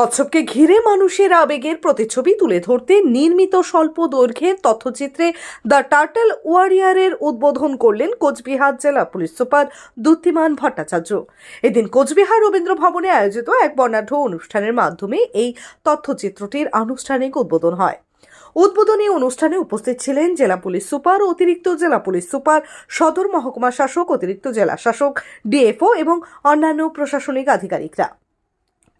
কচ্ছপকে ঘিরে মানুষের আবেগের প্রতিচ্ছবি তুলে ধরতে নির্মিত স্বল্প দৈর্ঘ্যের তথ্যচিত্রে দ্য টার্টেল ওয়ারিয়ারের উদ্বোধন করলেন কোচবিহার জেলা পুলিশ সুপার দ্যুতিমান ভট্টাচার্য। এদিন কোচবিহার রবীন্দ্র ভবনে আয়োজিত এক বর্ণাঢ্য অনুষ্ঠানের মাধ্যমে এই তথ্যচিত্রটির আনুষ্ঠানিক উদ্বোধন হয়। উদ্বোধনী অনুষ্ঠানে উপস্থিত ছিলেন জেলা পুলিশ সুপার, অতিরিক্ত জেলা পুলিশ সুপার, সদর মহকুমা শাসক, অতিরিক্ত জেলা শাসক, ডিএফও এবং অন্যান্য প্রশাসনিক আধিকারিকরা।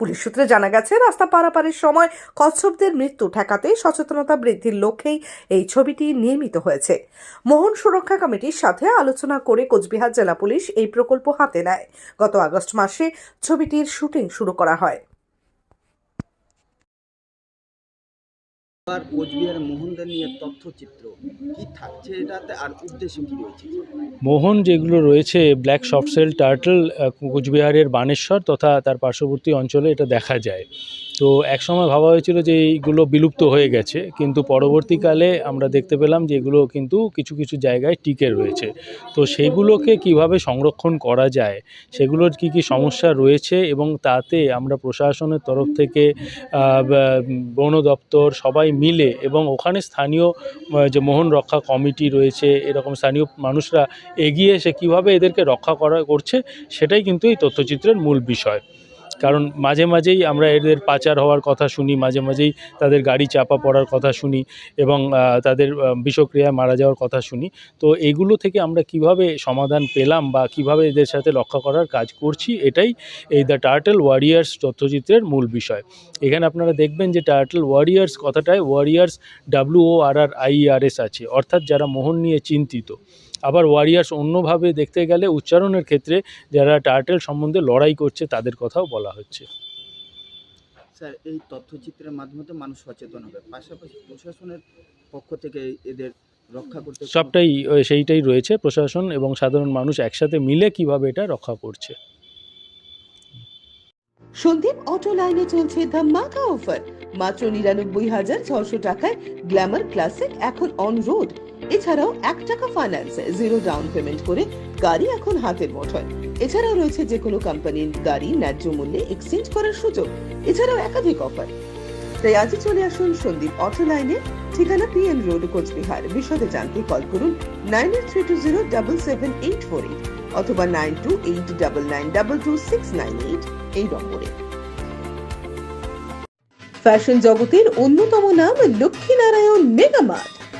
পুলিশ সূত্রে জানা গেছে, রাস্তা পারাপারের সময় কচ্ছপদের মৃত্যু ঠেকাতে সচেতনতা বৃদ্ধির লক্ষ্যেই এই ছবিটি নির্মিত হয়েছে। মোহন সুরক্ষা কমিটির সাথে আলোচনা করে কোচবিহার জেলা পুলিশ এই প্রকল্প হাতে নেয়। গত আগস্ট মাসে ছবিটির শুটিং শুরু করা হয়। আর কোচবিহার মোহনদের নিয়ে তথ্যচিত্র। কি থাকছে এটাতে আর উদ্দেশ্য কি রয়েছে? মোহন যেগুলো রয়েছে ব্ল্যাক সফটসেল টার্টল কোচবিহারের বানেশ্বর তথা তার পার্শ্ববর্তী অঞ্চলে এটা দেখা যায়। তো একসময় ভাবা হয়েছিল যে এইগুলো বিলুপ্ত হয়ে গেছে, কিন্তু পরবর্তীকালে আমরা দেখতে পেলাম যে এগুলো কিন্তু কিছু কিছু জায়গায় টিকে রয়েছে। তো সেগুলোকে কীভাবে সংরক্ষণ করা যায়, সেগুলোর কি কি সমস্যা রয়েছে এবং তাতে আমরা প্রশাসনের তরফ থেকে বন দপ্তর সবাই মিলে এবং ওখানে স্থানীয় যে মোহন রক্ষা কমিটি রয়েছে, এরকম স্থানীয় মানুষরা এগিয়ে এসে কীভাবে এদেরকে রক্ষা করা করছে, সেটাই কিন্তু এই তথ্যচিত্রের মূল বিষয়। কারণ মাঝে মাঝেই আমরা এদের পাচার হওয়ার কথা শুনি, মাঝে মাঝেই তাদের গাড়ি চাপা পড়ার কথা শুনি এবং তাদের বিষক্রিয়ায় মারা যাওয়ার কথা শুনি। তো এগুলো থেকে আমরা কীভাবে সমাধান পেলাম বা কীভাবে এদের সাথে রক্ষা করার কাজ করছি, এটাই এই দ্য টার্টেল ওয়ারিয়ার্স তথ্যচিত্রের মূল বিষয়। এখানে আপনারা দেখবেন যে turtle warriors কথাটায় warriors W O R R I R S আছে, অর্থাৎ যারা মোহন নিয়ে চিন্তিত। আবার ওয়ারিয়ার্স অন্যভাবে দেখতে গেলে উচ্চারণের ক্ষেত্রে যারা টার্টেল সম্বন্ধে লড়াই করছে তাদের কথাও বলা হচ্ছে। স্যার এই তথ্যচিত্রের মাধ্যমে তো মানুষ সচেতন হবে। পাশাপাশি প্রশাসনের পক্ষ থেকে এদের রক্ষা করতে সবটাই সেইটাই রয়েছে প্রশাসন এবং সাধারণ মানুষ একসাথে মিলে কীভাবে এটা রক্ষা করছে। সন্দীপ অটো লাইনে চলছে ধামাকা অফার মাত্র নিরানব্বই হাজার ছশো টাকায় গ্ল্যামার ক্লাসিক এখন অন রোড এছাড়াও এক টাকা ফাইন্যান্স জিরো ডাউন পেমেন্ট করে গাড়ি এখন হাতের মুঠোয়। এছাড়াও রয়েছে যে কোনো কোম্পানির গাড়ি ন্যায্য মূল্যে এক্সচেঞ্জ করার সুযোগ, এছাড়াও একাধিক অফার তাই আজই চলে আসুন সন্দীপ অটো লাইনে ঠিকানা পিএম রোড কোচবিহার। বিশদে জানতে কল করুন nine eight three two zero double seven eight four eight অথবা nine two eight double nine double two six nine eight এই নম্বরে। ফ্যাশন জগতের অন্যতম নাম লক্ষ্মীনারায়ণ মেগামার্ট